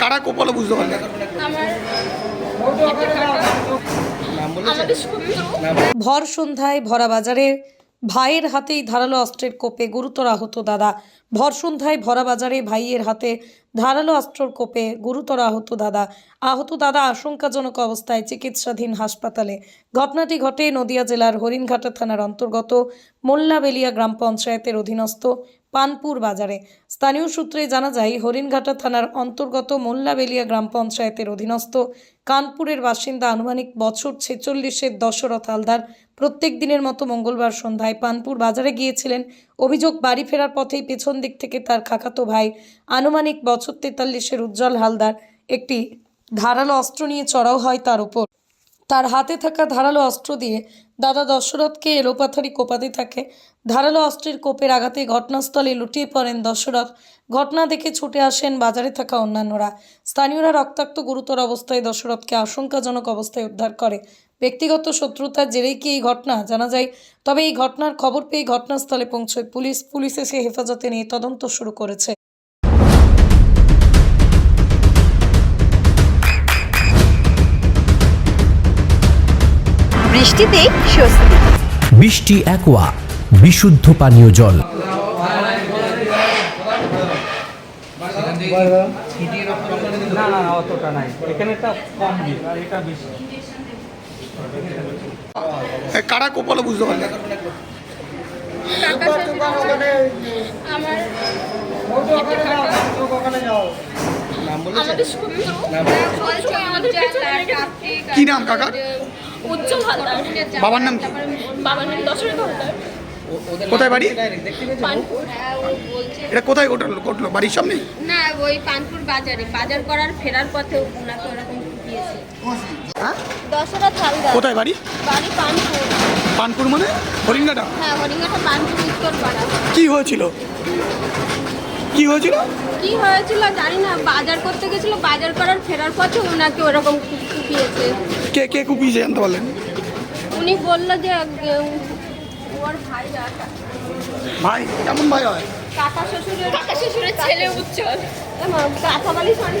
কারা বুঝতে শত্রু ভর সন্ধ্যায় ভরা বাজারে, ভাইয়ের হাতেই ধারালো অস্ত্রের কোপে গুরুতর আহত দাদা। ভর সন্ধ্যায় ভরা বাজারে, ভাইয়ের হাতে ধারালো অস্ত্রের কোপে গুরুতর আহত দাদা। আহত দাদা আশঙ্কাজনক অবস্থায় চিকিৎসাধীন হাসপাতালে। ঘটনাটি ঘটে নদিয়া জেলার হরিণঘাটা থানার অন্তর্গত মোল্লাবেলিয়া গ্রাম পঞ্চায়েতের অধীনস্থ পানপুর বাজারে। স্থানীয় সূত্রে জানা যায়, হরিণঘাটা থানার অন্তর্গত মোল্লাবেলিয়া গ্রাম পঞ্চায়েতের অধীনস্থ কানপুরের বাসিন্দা আনুমানিক বছর ছেচল্লিশের দশরথ হালদার প্রত্যেক দিনের মতো মঙ্গলবার সন্ধ্যায় পানপুর বাজারে গিয়েছিলেন। অভিযোগ, বাড়ি ফেরার পথেই পেছন দিক থেকে তার খাকাতো ভাই আনুমানিক বছর তেতাল্লিশের উজ্জ্বল হালদার একটি ধারালো অস্ত্র নিয়ে চড়াও হয় তার উপর। তার হাতে থাকা ধারালো অস্ত্র দিয়ে দাদা দশরথকে এলোপাথারি কোপাতে থাকে। ধারালো অস্ত্রের কোপের আঘাতে ঘটনাস্থলে লুটিয়ে পড়েন দশরথ। ঘটনা দেখে ছুটে আসেন বাজারে থাকা অন্যান্যরা। স্থানীয়রা রক্তাক্ত গুরুতর অবস্থায় দশরথকে আশঙ্কাজনক অবস্থায় উদ্ধার করে। ব্যক্তিগত শত্রুতার জেরেই কি এই ঘটনা জানা যায়? তবে এই ঘটনার খবর পেয়ে ঘটনাস্থলে পৌঁছয় পুলিশ। পুলিশ এসে হেফাজতে নিয়ে তদন্ত শুরু করেছে। বৃষ্টিতেই স্বস্তি। বৃষ্টি অ্যাকোয়া বিশুদ্ধ পানীয় জল। না না না, অতটা নাই। এখানে একটা কম এটা বেশি। কারা কোপালো বুঝতে থাকে। কি নাম কাকার উজ্জ্বল হালদার বাবার নাম বাবার নাম দশরথ হালদার কোথায় বাড়ি? এটা কোথায় ঘটলো ঘটলো? বাড়ির সামনে? না ওই পানপুর বাজারে। বাজার করার ফেরার পথে ওনাকে ওরকম কুপিয়েছে। দশরথ হালদার কোথায় বাড়ি? বাড়ি পানপুর। পানপুর মানে? হরিঙ্গাটা হ্যাঁ হরিঙ্গাটা পানপুর উত্তর কি হয়েছিল? কি হয়েছিল? কি হয়েছিল জানি না। বাজার করতে গেছিল। বাজার করার ফেরার পথে ওনাকে ওরকম কুপিয়েছে। কে কে কুপিয়েছে জানতে পারলেন? উনি বলল যে ওর ভাই ভাই কেমন ভাই হয়? কাকা শ্বশুরের কাকা শ্বশুরের ছেলে উজ্জ্বল। Kanthabali Bali